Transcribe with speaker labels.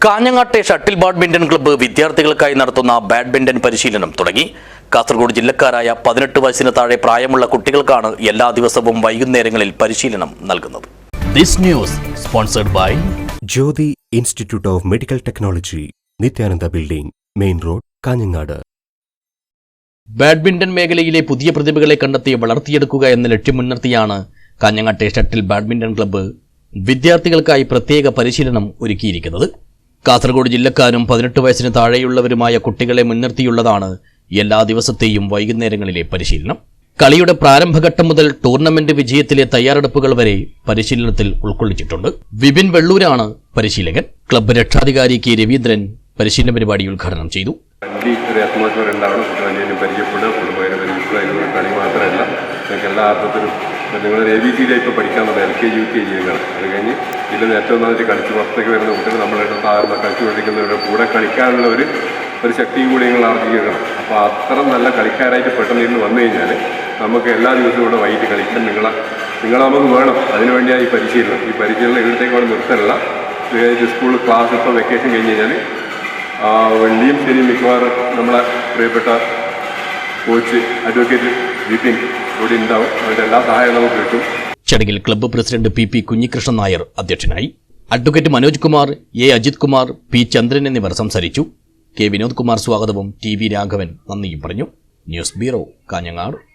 Speaker 1: കാഞ്ഞങ്ങാട്ടെ shuttle badminton club വിദ്യാർത്ഥികൾക്കായി നടത്തുന്ന badminton പരിശീലനം തുടങ്ങി. കാസർഗോഡ് ജില്ലക്കാരായ പതിനെട്ട് വയസ്സിന് താഴെ പ്രായമുള്ള കുട്ടികൾക്കാണ് എല്ലാ ദിവസവും വൈകുന്നേരങ്ങളിൽ പരിശീലനം നൽകുന്നത്. This news sponsored by
Speaker 2: Jyothi institute of medical technology Nithyananda building main road Kanhangad.
Speaker 1: Badminton മേഖലയിലെ പുതിയ പ്രതിഭകളെ കണ്ടെത്തി വളർത്തിയെടുക്കുക എന്ന ലക്ഷ്യം മുൻനിർത്തിയാണ് കാഞ്ഞങ്ങാട്ടെ ഷട്ടിൽ ബാഡ്മിന്റൺ ക്ലബ്ബ് വിദ്യാർത്ഥികൾക്കായി പ്രത്യേക പരിശീലനം ഒരുക്കിയിരിക്കുന്നത്. കാസർഗോഡ് ജില്ലക്കാരും പതിനെട്ട് വയസ്സിന് താഴെയുള്ളവരുമായ കുട്ടികളെ മുൻനിർത്തിയുള്ളതാണ് എല്ലാ ദിവസത്തെയും വൈകുന്നേരങ്ങളിലെ പരിശീലനം. കളിയുടെ പ്രാരംഭഘട്ടം മുതൽ ടൂർണമെന്റ് വിജയത്തിലെ തയ്യാറെടുപ്പുകൾ വരെ പരിശീലനത്തിൽ ഉൾക്കൊള്ളിച്ചിട്ടുണ്ട്. വിപിൻ വെള്ളൂരാണ് പരിശീലകൻ. ക്ലബ്ബ് രക്ഷാധികാരി കെ രവീന്ദ്രൻ പരിശീലന പരിപാടി ഉദ്ഘാടനം ചെയ്തു.
Speaker 3: കളി മാത്രമല്ല. എല്ലാ അർത്ഥത്തിലും നിങ്ങൾ എ ബി സി ഇപ്പോൾ പഠിക്കാനുള്ള L K G U K G അത് കഴിഞ്ഞ് ഇതിൽ ഏറ്റവും നന്നായിട്ട് കളിച്ച് പുറത്തേക്ക് വരുന്ന കുട്ടികൾ നമ്മളുടെ സാധാരണ കളിച്ച് പഠിക്കുന്നവരുടെ കൂടെ കളിക്കാനുള്ള ഒരു ഒരു ശക്തിയും കൂടി നിങ്ങൾ ആർജിക്കണം അപ്പോൾ അത്ര നല്ല കളിക്കാരായിട്ട് പെട്ടെന്ന് ഇന്ന് വന്നു കഴിഞ്ഞാൽ നമുക്ക് എല്ലാ ദിവസവും ഇവിടെ വൈകിട്ട് കളിക്കാൻ നിങ്ങളെ നിങ്ങളെ നമുക്ക് വേണം. അതിനുവേണ്ടിയാണ് ഈ പരിശീലനം. ഈ പരിശീലനം ഇവിടത്തേക്ക് അവിടെ പ്രത്യേകിച്ച് സ്കൂൾ ക്ലാസ് ഇപ്പോൾ വെക്കേഷൻ കഴിഞ്ഞ് കഴിഞ്ഞാൽ വെള്ളിയും ശനിയും മിക്കവാറും നമ്മളെ പ്രിയപ്പെട്ട കോച്ച് അഡ്വക്കേറ്റ് വിപിൻ ഇവിടെ ഉണ്ടാവും. അവരുടെ എല്ലാ സഹായവും നമുക്ക് കിട്ടും.
Speaker 1: ചടങ്ങിൽ club president P P Kunhikrishnan Nair അധ്യക്ഷനായി. Advocate Manoj Kumar A Ajith Kumar P Chandran എന്നിവർ സംസാരിച്ചു. കെ വിനോദ് കുമാർ സ്വാഗതവും ടി വി രാഘവൻ നന്ദിയും പറഞ്ഞു. News bureau Kanhangad.